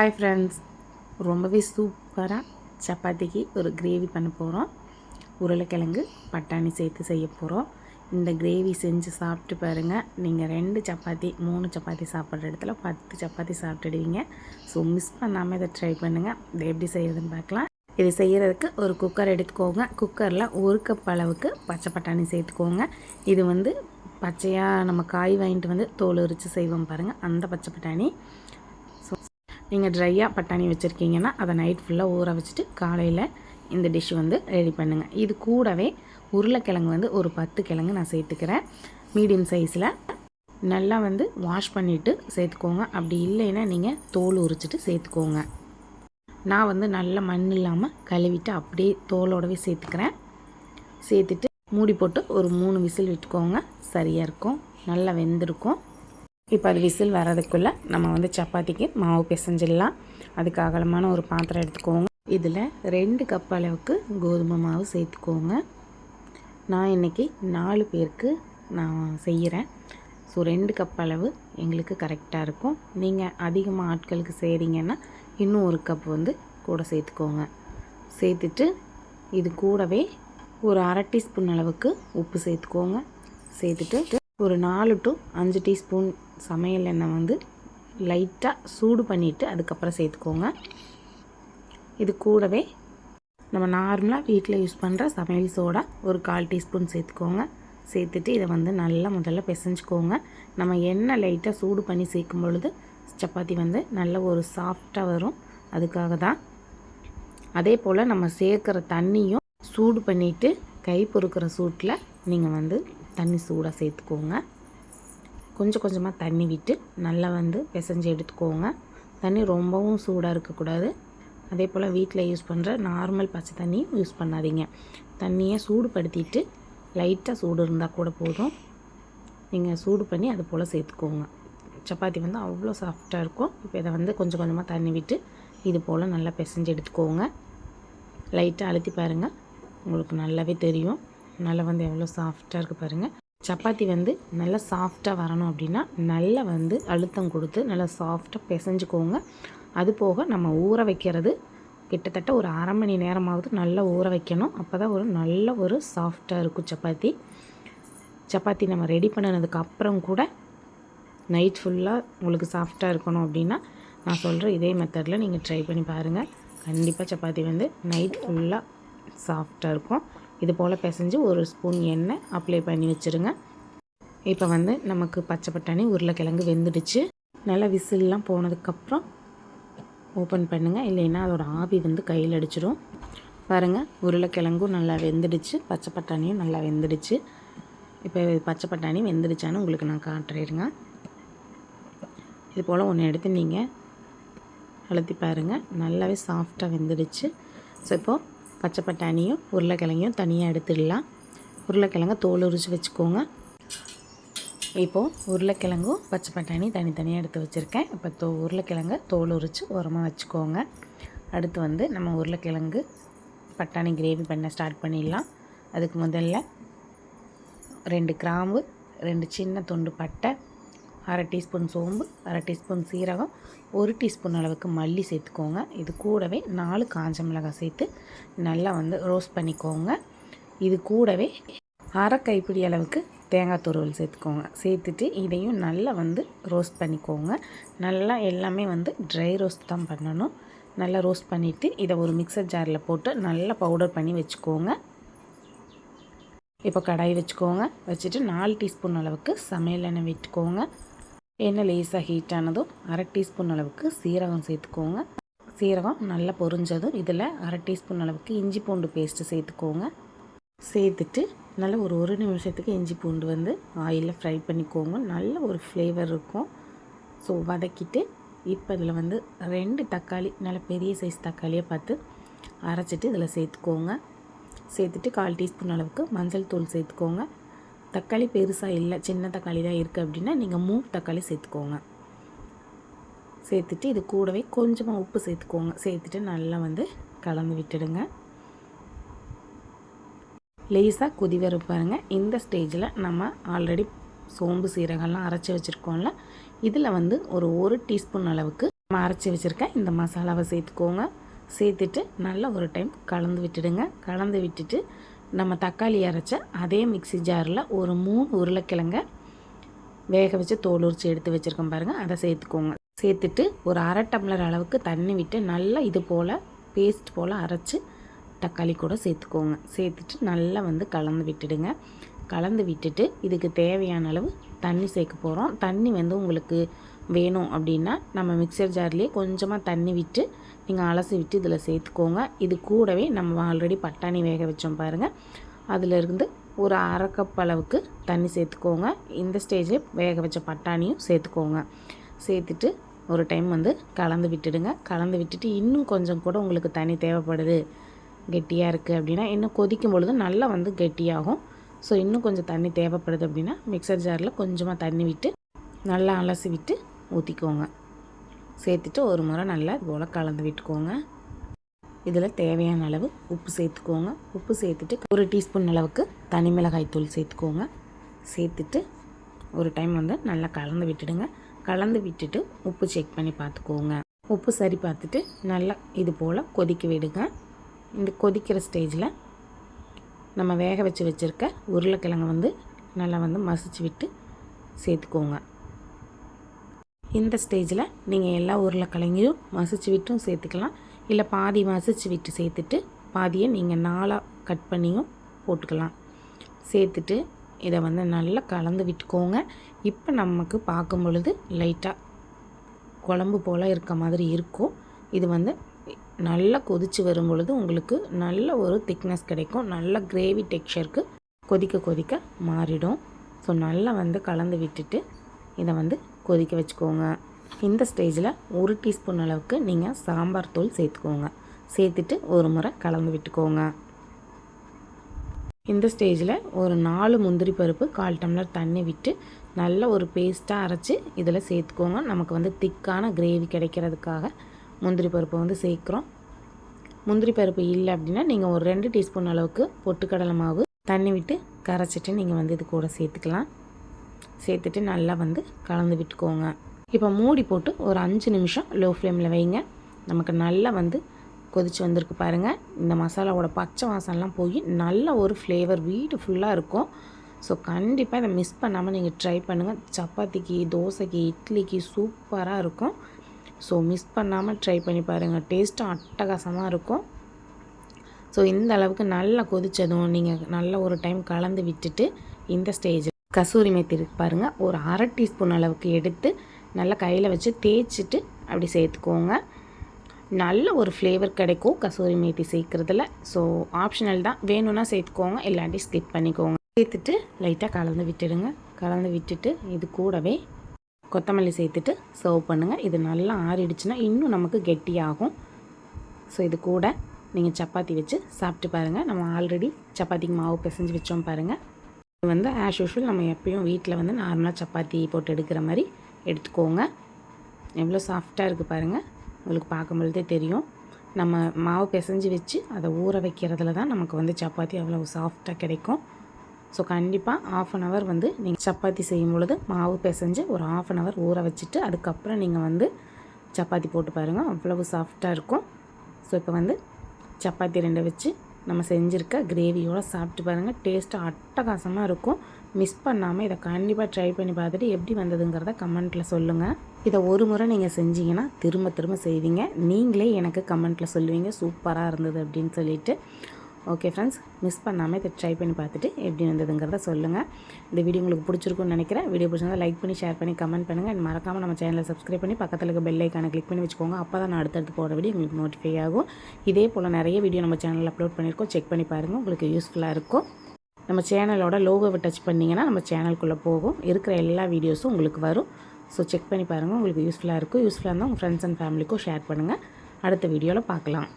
Hi friends ரொம்பவே சூப்பராக சப்பாத்திக்கு ஒரு கிரேவி பண்ண போகிறோம் உருளைக்கிழங்கு பட்டாணி சேர்த்து செய்ய போகிறோம் இந்த கிரேவி செஞ்சு சாப்பிட்டு பாருங்கள் நீங்கள் ரெண்டு சப்பாத்தி மூணு சப்பாத்தி சாப்பிட்ற இடத்துல பத்து சப்பாத்தி சாப்பிட்டுடுவீங்க. ஸோ மிஸ் பண்ணாமல் இதை ட்ரை பண்ணுங்கள் இதை எப்படி செய்யறதுன்னு பார்க்கலாம். இது செய்கிறதுக்கு ஒரு குக்கர் எடுத்துக்கோங்க. குக்கரில் ஒரு கப் அளவுக்கு பச்சை பட்டாணி சேர்த்துக்கோங்க. இது வந்து பச்சையாக நம்ம காய் வாங்கிட்டு வந்து தோல் உரித்து செய்வோம் பாருங்கள் அந்த பச்சை பட்டாணி. நீங்கள் ட்ரையாக பட்டாணி வச்சுருக்கீங்கன்னா அதை நைட் ஃபுல்லாக ஊற வச்சுட்டு காலையில் இந்த டிஷ் வந்து ரெடி பண்ணுங்கள் இது கூடவே உருளைக்கிழங்கு வந்து ஒரு பத்து கிழங்கு நான் சேர்த்துக்கிறேன். மீடியம் சைஸில் நல்லா வந்து வாஷ் பண்ணிவிட்டு சேர்த்துக்கோங்க. அப்படி இல்லைன்னா நீங்கள் தோல் உரிச்சிட்டு சேர்த்துக்கோங்க. நான் வந்து நல்ல மண் இல்லாமல் கழுவிட்டு அப்படியே தோலோடவே சேர்த்துக்கிறேன். சேர்த்துட்டு மூடி போட்டு ஒரு மூணு விசில் விட்டுக்கோங்க. சரியாக இருக்கும். நல்லா வெந்திருக்கும். இப்போ அது விசில் வர்றதுக்குள்ளே நம்ம வந்து சப்பாத்திக்கு மாவு பிசைஞ்சிடலாம். அதுக்கு அகலமான ஒரு பாத்திரம் எடுத்துக்கோங்க. இதில் ரெண்டு கப் அளவுக்கு கோதுமை மாவு சேர்த்துக்கோங்க. நான் இன்றைக்கி நாலு பேருக்கு நான் செய்கிறேன். ஸோ ரெண்டு கப் அளவு எங்களுக்கு கரெக்டாக இருக்கும். நீங்கள் அதிகமாக ஆட்களுக்கு செய்கிறீங்கன்னா இன்னும் ஒரு கப் வந்து கூட சேர்த்துக்கோங்க. சேர்த்துட்டு இது கூடவே ஒரு அரை டீஸ்பூன் அளவுக்கு உப்பு சேர்த்துக்கோங்க. சேர்த்துட்டு ஒரு நாலு டு அஞ்சு டீஸ்பூன் சமையல் எண்ணெய் வந்து லைட்டாக சூடு பண்ணிவிட்டு அதுக்கப்புறம் சேர்த்துக்கோங்க. இது கூடவே நம்ம நார்மலாக வீட்டில் யூஸ் பண்ணுற சமையல் சோடா ஒரு கால் டீஸ்பூன் சேர்த்துக்கோங்க. சேர்த்துட்டு இதை வந்து நல்லா முதல்ல பிசைஞ்சுக்கோங்க. நம்ம எண்ணெய் லைட்டாக சூடு பண்ணி சேர்க்கும் பொழுது சப்பாத்தி வந்து நல்ல ஒரு சாஃப்டாக வரும். அதுக்காக தான். அதே போல் நம்ம சேர்க்குற தண்ணியும் சூடு பண்ணிவிட்டு கை பொறுக்கிற சூட்டில் நீங்கள் வந்து தண்ணி சூடாக சேர்த்துக்கோங்க. கொஞ்சம் கொஞ்சமாக தண்ணி விட்டு நல்லா வந்து பிசைஞ்சு எடுத்துக்கோங்க. தண்ணி ரொம்பவும் சூடாக இருக்கக்கூடாது. அதே போல் வீட்டில் யூஸ் பண்ணுற நார்மல் பச்சை தண்ணியும் யூஸ் பண்ணாதீங்க. தண்ணியை சூடுபடுத்திட்டு லைட்டாக சூடு இருந்தால் கூட போதும். நீங்கள் சூடு பண்ணி அது போல் சேர்த்துக்கோங்க. சப்பாத்தி வந்து அவ்வளோ சாஃப்டாக இருக்கும். இப்போ இதை வந்து கொஞ்சம் கொஞ்சமாக தண்ணி விட்டு இது போல் நல்லா பிசைஞ்சு எடுத்துக்கோங்க. லைட்டாக அழுத்தி பாருங்கள் உங்களுக்கு நல்லாவே தெரியும். நல்லா வந்து எவ்வளோ சாஃப்டாக இருக்குது பாருங்கள் சப்பாத்தி வந்து நல்லா சாஃப்டாக வரணும் அப்படின்னா நல்லா வந்து அழுத்தம் கொடுத்து நல்லா சாஃப்டாக பிசைஞ்சுக்கோங்க. அது போக நம்ம ஊற வைக்கிறது கிட்டத்தட்ட ஒரு அரை மணி நேரமாவது நல்லா ஊற வைக்கணும். அப்போ தான் ஒரு நல்ல ஒரு சாஃப்டாக இருக்கும் சப்பாத்தி. சப்பாத்தி நம்ம ரெடி பண்ணினதுக்கு அப்புறம் கூட நைட் ஃபுல்லாக உங்களுக்கு சாஃப்டாக இருக்கணும் அப்படின்னா நான் சொல்கிற இதே மெத்தடில் நீங்கள் ட்ரை பண்ணி பாருங்கள் கண்டிப்பாக சப்பாத்தி வந்து நைட் ஃபுல்லாக சாஃப்டாக இருக்கும். இது போல் பிசைஞ்சு ஒரு ஸ்பூன் எண்ணெய் அப்ளை பண்ணி வச்சுருங்க. இப்போ வந்து நமக்கு பச்சை பட்டாணி உருளைக்கிழங்கு வெந்துடுச்சு. நல்லா விசில்லாம் போனதுக்கப்புறம் ஓப்பன் பண்ணுங்கள் இல்லைன்னா அதோட ஆவி வந்து கையில் அடிச்சிடும் பாருங்கள் உருளைக்கிழங்கும் நல்லா வெந்துடுச்சு. பச்சை பட்டாணியும் நல்லா வெந்துடுச்சு. இப்போ பச்சை பட்டாணி வெந்துடுச்சான்னு உங்களுக்கு நான் காட்டுறேருங்க இது போல் ஒன்று எடுத்து நீங்கள் அழுத்தி பாருங்கள் நல்லாவே சாஃப்டாக வெந்துடுச்சு. ஸோ இப்போது பச்சை பட்டாணியும் உருளைக்கிழங்கையும் தனியாக எடுத்துடலாம். உருளைக்கிழங்க தோல் உரித்து வச்சுக்கோங்க. இப்போது உருளைக்கிழங்கும் பச்சை பட்டாணி தனித்தனியாக எடுத்து வச்சுருக்கேன். இப்போ தோ உருளைக்கிழங்கு தோல் உரித்து உரமாக வச்சுக்கோங்க. அடுத்து வந்து நம்ம உருளைக்கிழங்கு பட்டாணி கிரேவி பண்ண ஸ்டார்ட் பண்ணிடலாம். அதுக்கு முதல்ல ரெண்டு கிராம்பு ரெண்டு சின்ன துண்டு பட்டை அரை டீஸ்பூன் சோம்பு அரை டீஸ்பூன் சீரகம் ஒரு டீஸ்பூன் அளவுக்கு மல்லி சேர்த்துக்கோங்க. இது கூடவே நாலு காஞ்ச மிளகாய் சேர்த்து நல்லா வந்து ரோஸ்ட் பண்ணிக்கோங்க. இது கூடவே அரை கைப்பிடி அளவுக்கு தேங்காய் துருவல் சேர்த்துக்கோங்க. சேர்த்துட்டு இதையும் நல்லா வந்து ரோஸ்ட் பண்ணிக்கோங்க. நல்லா எல்லாமே வந்து ட்ரை ரோஸ்ட் தான் பண்ணணும். நல்லா ரோஸ்ட் பண்ணிவிட்டு இதை ஒரு மிக்சர் ஜாரில் போட்டு நல்லா பவுடர் பண்ணி வச்சுக்கோங்க. இப்போ கடாய் வச்சுக்கோங்க. வச்சுட்டு நாலு டீஸ்பூன் அளவுக்கு சமையல் எண்ணெய் விட்டுக்கோங்க. எண்ணெய் லேசாக ஹீட் ஆனதும் அரை டீஸ்பூன் அளவுக்கு சீரகம் சேர்த்துக்கோங்க. சீரகம் நல்லா பொரிஞ்சதும் இதில் அரை டீஸ்பூன் அளவுக்கு இஞ்சி பூண்டு பேஸ்ட்டு சேர்த்துக்கோங்க. சேர்த்துட்டு நல்லா ஒரு ஒரு நிமிஷத்துக்கு இஞ்சி பூண்டு வந்து ஆயிலில் ஃப்ரை பண்ணிக்கோங்க. நல்ல ஒரு ஃப்ளேவர் இருக்கும். ஸோ வதக்கிட்டு இப்போ இதில் வந்து ரெண்டு தக்காளி நல்ல பெரிய சைஸ் தக்காளியை பார்த்து அரைச்சிட்டு இதில் சேர்த்துக்கோங்க. சேர்த்துட்டு கால் டீஸ்பூன் அளவுக்கு மஞ்சள் தூள் சேர்த்துக்கோங்க. தக்காளி பெருசாக இல்லை சின்ன தக்காளி தான் இருக்குது அப்படின்னா நீங்கள் மூணு தக்காளி சேர்த்துக்கோங்க. சேர்த்துட்டு இது கூடவே கொஞ்சமாக உப்பு சேர்த்துக்கோங்க. சேர்த்துட்டு நல்லா வந்து கலந்து விட்டுடுங்க. லேஸாக கொதி வர பாருங்கள் இந்த ஸ்டேஜில் நம்ம ஆல்ரெடி சோம்பு சீரகம்லாம் அரைச்சி வச்சுருக்கோம்ல இதில் வந்து ஒரு ஒரு டீஸ்பூன் அளவுக்கு நம்ம அரைச்சி வச்சுருக்க இந்த மசாலாவை சேர்த்துக்கோங்க. சேர்த்துட்டு நல்லா ஒரு டைம் கலந்து விட்டுடுங்க. கலந்து விட்டுட்டு நம்ம தக்காளி அரைச்ச அதே மிக்சி ஜாரில் ஒரு மூணு உருளைக்கிழங்க வேக வச்சு தோல் உரிச்சு எடுத்து வச்சுருக்கோம் பாருங்கள் அதை சேர்த்துக்கோங்க. சேர்த்துட்டு ஒரு அரை டம்ளர் அளவுக்கு தண்ணி விட்டு நல்லா இது போல் பேஸ்ட் போல் அரைச்சி தக்காளி கூட சேர்த்துக்கோங்க. சேர்த்துட்டு நல்லா வந்து கலந்து விட்டுடுங்க. கலந்து விட்டுட்டு இதுக்கு தேவையான அளவு தண்ணி சேர்க்க போகிறோம் தண்ணி வந்து உங்களுக்கு வேணும் அப்படின்னா நம்ம மிக்சர் ஜார்லேயே கொஞ்சமாக தண்ணி விட்டு நீங்கள் அலசி விட்டு இதில் சேர்த்துக்கோங்க. இது கூடவே நம்ம ஆல்ரெடி பட்டாணி வேக வச்சோம் பாருங்கள் அதிலிருந்து ஒரு அரை கப் அளவுக்கு தண்ணி சேர்த்துக்கோங்க. இந்த ஸ்டேஜில் வேக வச்ச பட்டாணியும் சேர்த்துக்கோங்க. சேர்த்துட்டு ஒரு டைம் வந்து கலந்து விட்டுடுங்க. கலந்து விட்டுட்டு இன்னும் கொஞ்சம் கூட உங்களுக்கு தண்ணி தேவைப்படுது கெட்டியாக இருக்குது அப்படின்னா இன்னும் கொதிக்கும் பொழுது நல்லா வந்து கெட்டியாகும். ஸோ இன்னும் கொஞ்சம் தண்ணி தேவைப்படுது அப்படின்னா மிக்சர் ஜாரில் கொஞ்சமாக தண்ணி விட்டு நல்லா அலசி விட்டு ஊற்றிக்கோங்க சேர்த்துட்டு ஒரு முறை நல்லா இது போல் கலந்து விட்டுக்கோங்க. இதில் தேவையான அளவு உப்பு சேர்த்துக்கோங்க. உப்பு சேர்த்துட்டு ஒரு டீஸ்பூன் அளவுக்கு தனி மிளகாய் தூள் சேர்த்துக்கோங்க. சேர்த்துட்டு ஒரு டைம் வந்து நல்லா கலந்து விட்டுடுங்க. கலந்து விட்டுட்டு உப்பு செக் பண்ணி பார்த்துக்கோங்க. உப்பு சரி பார்த்துட்டு நல்லா இது போல் கொதிக்க விடுங்க. இந்த கொதிக்கிற ஸ்டேஜில் நம்ம வேக வச்சு வச்சுருக்க உருளைக்கிழங்கு வந்து நல்லா வந்து மசிச்சு விட்டு சேர்த்துக்கோங்க. இந்த ஸ்டேஜில் நீங்கள் எல்லா உருளைக்கிழங்கையும் மசிச்சு விட்டும் சேர்த்துக்கலாம். இல்லை பாதி மசிச்சு விட்டு சேர்த்துட்டு பாதியை நீங்கள் நாளாக கட் பண்ணியும் போட்டுக்கலாம். சேர்த்துட்டு இதை வந்து நல்லா கலந்து விட்டுக்கோங்க. இப்போ நமக்கு பார்க்கும் பொழுது லைட்டாக குழம்பு போல் இருக்க மாதிரி இருக்கும். இது வந்து நல்லா கொதித்து வரும் பொழுது உங்களுக்கு நல்ல ஒரு திக்னஸ் கிடைக்கும். நல்ல கிரேவி டெக்ஸ்சருக்கு கொதிக்க கொதிக்க மாறிடும். ஸோ நல்லா வந்து கலந்து விட்டுட்டு இதை வந்து கொதிக்க வச்சுக்கோங்க. இந்த ஸ்டேஜில் ஒரு டீஸ்பூன் அளவுக்கு நீங்கள் சாம்பார் தூள் சேர்த்துக்கோங்க. சேர்த்துட்டு ஒரு முறை கலந்து விட்டுக்கோங்க. இந்த ஸ்டேஜில் ஒரு நாலு முந்திரி பருப்பு கால் டம்ளர் தண்ணி விட்டு நல்ல ஒரு பேஸ்ட்டாக அரைச்சி இதில் சேர்த்துக்கோங்க. நமக்கு வந்து திக்கான கிரேவி கிடைக்கிறதுக்காக முந்திரி பருப்பை வந்து சேர்க்குறோம். முந்திரி பருப்பு இல்லை அப்படின்னா நீங்கள் ஒரு ரெண்டு டீஸ்பூன் அளவுக்கு பொட்டுக்கடலை மாவு தண்ணி விட்டு கரைச்சிட்டு நீங்கள் வந்து இது கூட சேர்த்துக்கலாம். சேர்த்துட்டு நல்லா வந்து கலந்து விட்டுக்கோங்க. இப்போ மூடி போட்டு ஒரு அஞ்சு நிமிஷம் லோ ஃப்ளேமில் வைங்க. நமக்கு நல்லா வந்து கொதித்து வந்திருக்கு பாருங்கள் இந்த மசாலாவோட பச்சை வாசம்லாம் போய் நல்ல ஒரு ஃப்ளேவர் வீடு ஃபுல்லாக இருக்கும். ஸோ கண்டிப்பாக இதை மிஸ் பண்ணாமல் நீங்கள் ட்ரை பண்ணுங்கள் சப்பாத்திக்கு தோசைக்கு இட்லிக்கு சூப்பராக இருக்கும். ஸோ மிஸ் பண்ணாமல் ட்ரை பண்ணி பாருங்கள் டேஸ்ட்டும் அட்டகாசமாக இருக்கும். ஸோ இந்த அளவுக்கு நல்லா கொதித்ததும் நீங்கள் நல்ல ஒரு டைம் கலந்து விட்டுட்டு இந்த ஸ்டேஜ் கசூரி மேத்தி பாருங்கள் ஒரு அரை டீஸ்பூன் அளவுக்கு எடுத்து நல்லா கையில் வச்சு தேய்ச்சிட்டு அப்படி சேர்த்துக்கோங்க. நல்ல ஒரு ஃப்ளேவர் கிடைக்கும் கசூரி மேத்தி சேர்க்குறதுல. ஸோ ஆப்ஷனல் தான். வேணும்னா சேர்த்துக்கோங்க. இல்லாட்டி ஸ்கிப் பண்ணிக்கோங்க. சேர்த்துட்டு லைட்டாக கலந்து விட்டுடுங்க. கலந்து விட்டுட்டு இது கூடவே கொத்தமல்லி சேர்த்துட்டு சர்வ் பண்ணுங்கள் இது நல்லா ஆறிடுச்சுன்னா இன்னும் நமக்கு கெட்டியாகும். ஸோ இது கூட நீங்கள் சப்பாத்தி வச்சு சாப்பிட்டு பாருங்கள் நம்ம ஆல்ரெடி சப்பாத்திக்கு மாவு பிசைஞ்சு வச்சோம் பாருங்கள் வந்து ஆஸ் யூஷுவல் நம்ம எப்பயும் வீட்டில் வந்து நார்மலாக சப்பாத்தி போட்டு எடுக்கிற மாதிரி எடுத்துக்கோங்க. எவ்வளோ சாஃப்டாக இருக்குது பாருங்கள் உங்களுக்கு பார்க்கும்பொழுதே தெரியும். நம்ம மாவு பிசைஞ்சு வச்சு அதை ஊற வைக்கிறதுல தான் நமக்கு வந்து சப்பாத்தி அவ்வளோ சாஃப்டாக கிடைக்கும். ஸோ கண்டிப்பாக ஆஃப் அன் ஹவர் வந்து நீங்கள் சப்பாத்தி செய்யும் பொழுது மாவு பிசைஞ்சு ஒரு ஆஃப் அன் ஹவர் ஊற வச்சுட்டு அதுக்கப்புறம் நீங்கள் வந்து சப்பாத்தி போட்டு பாருங்கள் அவ்வளவு சாஃப்டாக இருக்கும். ஸோ இப்போ வந்து சப்பாத்தி ரெண்டை வச்சு நம்ம செஞ்சுருக்க கிரேவியோடு சாப்பிட்டு பாருங்கள் டேஸ்ட்டு அட்டகாசமாக இருக்கும். மிஸ் பண்ணாமல் இதை கண்டிப்பாக ட்ரை பண்ணி பார்த்துட்டு எப்படி வந்ததுங்கிறத கமெண்ட்டில் சொல்லுங்கள் இதை ஒரு முறை நீங்கள் செஞ்சீங்கன்னா திரும்ப திரும்ப செய்வீங்க. நீங்களே எனக்கு கமெண்ட்டில் சொல்லுவீங்க. சூப்பராக இருந்தது அப்படின்னு சொல்லிட்டு. ஓகே ஃப்ரெண்ட்ஸ் மிஸ் பண்ணாமல் இதை ட்ரை பண்ணி பார்த்துட்டு எப்படி வந்ததுங்கிறத சொல்லுங்கள் இந்த வீடியோ உங்களுக்கு பிடிச்சிருக்குன்னு நினைக்கிறேன். வீடியோ பிடிச்சிருந்தா லைக் பண்ணி ஷேர் பண்ணி கமெண்ட் பண்ணுங்கள் அண்ட் மறக்காமல் நம்ம சேனலை சப்ஸ்கிரைப் பண்ணி பக்கத்தில் இருக்க பெல் ஐக்கானை கிளிக் பண்ணி வச்சுக்கோங்க. அப்போ தான் நான் அடுத்தடுத்து போகிற வீடியோ உங்களுக்கு நோட்டிஃபை ஆகும். இதே போல் நிறைய வீடியோ நம்ம சேனலில் அப்லோட் பண்ணியிருக்கோம். செக் பண்ணி பாருங்கள் உங்களுக்கு யூஸ்ஃபுல்லாக இருக்கும். நம்ம சேனலோட லோகோவை டச் பண்ணிங்கன்னா நம்ம சேனலுக்குள்ளே போகும். இருக்கிற எல்லா வீடியோஸும் உங்களுக்கு வரும். ஸோ செக் பண்ணி பாருங்கள் உங்களுக்கு யூஸ்ஃபுல்லாக இருக்கும். யூஸ்ஃபுல்லாக இருந்தால் உங்கள் ஃப்ரெண்ட்ஸ் அண்ட் ஃபேமிலிக்கும் ஷேர் பண்ணுங்கள் அடுத்த வீடியோவில் பார்க்கலாம்.